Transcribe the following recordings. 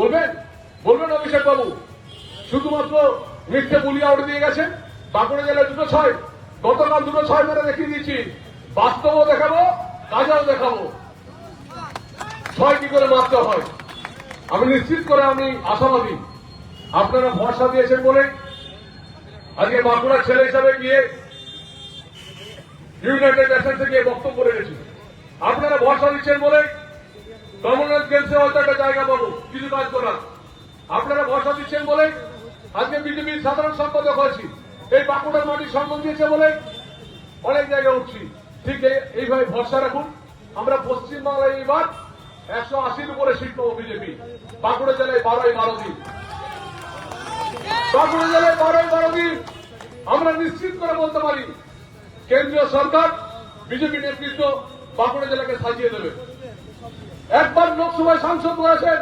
বলবেন? বলবেন অভিষেক বাবু। শুধুমাত্র মিথ্যে বলিয়া উঠে দিয়ে গেছেন বাঁকুড়া জেলায় দুটো ছয়, গতকাল দুটো ছয় মেরে দেখিয়ে দিচ্ছি বাস্তবও দেখাবো, কাজাও দেখাবো। ছয় কি করে মারতে হয়? আমি নিশ্চিত করে আমি আশাবাদী। আপনারা ভরসা দিয়েছেন বলে আজকে বাঁকুড়ার ছেলে হিসাবে গিয়ে ইউনাইটেড নেশনসে গিয়ে বক্তব্য রেখেছি। আপনারা ভরসা দিচ্ছেন বলে কমনওয়েলথ গেমসে হয়তো একটা জায়গা পাবো, কিছু কাজ করার। আপনারা ভরসা দিচ্ছেন বলে আজকে বিজেপির সাধারণ সম্পাদক হয়েছি। এই বাঁকুড়ার মাটি সম্মান দিয়েছে বলে অনেক জায়গায় উঠছি। ঠিক এই- এইভাবে ভরসা রাখুন। আমরা পশ্চিমবাংলায় এইবার একশো আশির উপরে সিট পাবো বিজেপি। বাঁকুড়া জেলায় বারোই বারো দিন। বাঁকুড়া জেলায় বারোই বারো দিন। আমরা নিশ্চিত করে বলতে পারি, কেন্দ্রীয় সরকার বিজেপি নেতৃত্ব বাঁকুড়া জেলাকে সাজিয়ে দেবে। একবার লোকসভায় সাংসদ হয়েছে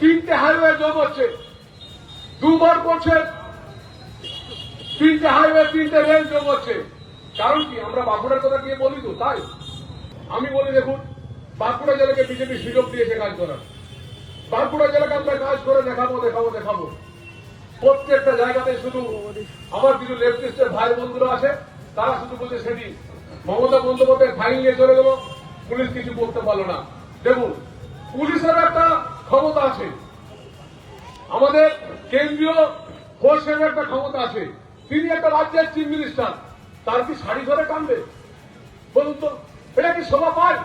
তিনটে হাইওয়ে যোগ হচ্ছে। দুবার করছে তিনটে হাইওয়ে, তিনটে রেল যোগ হচ্ছে। কারণ কি? আমরা বাঁকুড়ার কথা গিয়ে বলি তো, তাই? আমি বলি, দেখুন, বাঁকুড়া জেলাকে বিজেপি সুযোগ দিয়েছে কাজ করার। বাঁকুড়া জেলাকে আমরা কাজ করে দেখাবো দেখাবো দেখাবো। প্রত্যেকটা জায়গাতে শুধু আমার কিছু লেফটিস্টের ভাই বন্ধুরা আছে, তারা শুধু বলছে সেটি মমতা বন্দ্যোপাধ্যায় ফাইল নিয়ে চলে গেল, পুলিশ কিছু করতে পারল না। দেখুন পুলিশের একটা ক্ষমতা আছে। আমাদের কেন্দ্রীয় ফোর্সের একটা ক্ষমতা আছে। তিনি একটা রাজ্যের চিফ মিনিস্টার। তার কি শাড়ি ধরে টানবে বলুন তো, এটা কি শোভা পায়?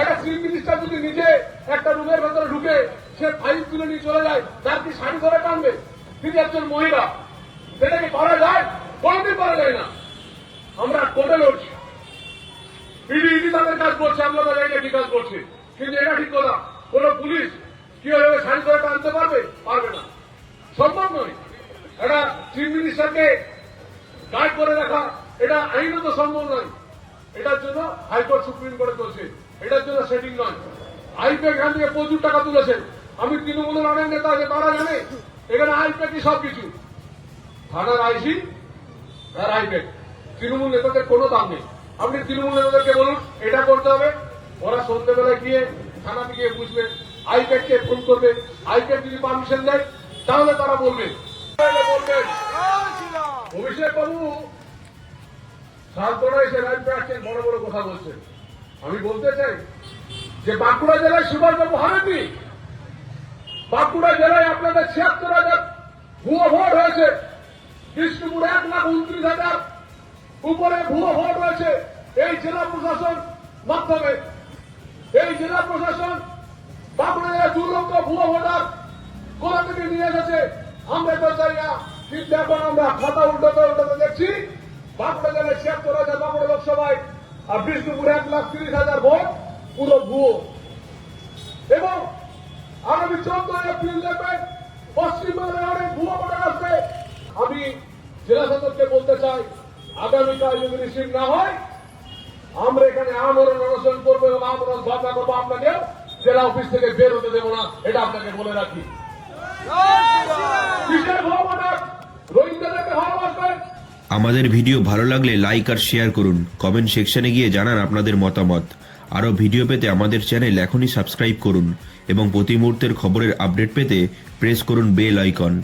একটা চিফ মিনিস্টার যদি নিজে একটা রুমের ভেতরে ঢুকে সে ফাইল তুলে নিয়ে চলে যায়, তার কি শাড়ি ধরে টানবে তিনি একজন মহিলা। সেটা কি করা যায়? কোনোদিন করা যায় না। আমরা কোর্টে লড়ছি। ইডি ইডি তাদের কাজ করছে আমরা তাদের ঠিক কাজ করছে। কিন্তু এটা ঠিক কথা কোন পুলিশ কীভাবে শাড়ি করে টানতে পারবে পারবে না। সম্ভব নয়। একটা চিফ মিনিস্টারকে গার্ড করে রাখা, এটা আইনত সম্ভব নয়। এটার জন্য হাইকোর্ট সুপ্রিম কোর্টে চলছে এটার জন্য সেটিং নয়। আইপে এখান থেকে প্রচুর টাকা তুলেছে। আমি তৃণমূলের অনেক নেতা আছে, তারা জানে, এখানে আইপে কি সবকিছু। থানার আইসি আর আইপেক তৃণমূল নেতাদের কোনো দাম নেই। আপনি তৃণমূল নেতাদেরকে বলুন, এটা করতে হবে। ওরা সন্ধ্যেবেলায় গিয়ে থানাতে গিয়ে বুঝবে আইপ্যাককে ফোন করবে আইপ্যাক যদি পারমিশন দেয় তাহলে তারা বলবে। অভিষেক বাবু সান্তনা এসে রাজ্যে আসছেন বড় বড় কথা বলছেন আমি বলতে চাই যে বাঁকুড়া জেলায় সুভাষ বাবু হারেননি। বাঁকুড়া জেলায় আপনাদের ছিয়াত্তর হাজার ভুয়ো ভোট হয়েছে। বিষ্ণুপুর এক লাখ উনত্রিশ হাজার উপরে ভুয়ো ভোট রয়েছে এই জেলা প্রশাসন মাধ্যমে। এই জেলা প্রশাসন বাঁকুড়া জেলায় দু ভুয়ো ভোটার কোথা থেকে নিয়ে এসেছে? আমরা তো চাই না। কিন্তু এখন আমরা খাতা উল্টাতে উল্টাতে দেখছি, বাঁকুড়া জেলায় ছিয়াত্তর হাজার বাঁকুড়া লোকসভায় আর বিষ্ণুপুর এক লাখ তিরিশ হাজার ভোট পুরো ভুয়ো। এবং আগামী চোদ্দ এপ্রিল দেখবেন পশ্চিমবঙ্গে অনেক ভুয়ো ভোটার আসবে। আমি জেলা শাসককে বলতে চাই, আগামীকাল যদি রিসিভ না হয় আমরা এখানে আমরণ অনশন করব এবং আমরণ ধর্ণা করব আপনাকে। জেলা অফিস থেকে বের হতে দেবো না, এটা আপনাকে বলে রাখি। আমাদের ভিডিও ভালো লাগলে লাইক আর শেয়ার করুন। কমেন্ট সেকশনে গিয়ে জানান আপনাদের মতামত। আরও ভিডিও পেতে আমাদের চ্যানেল এখনই সাবস্ক্রাইব করুন এবং প্রতি মুহূর্তের খবরের আপডেট পেতে প্রেস করুন বেল আইকন।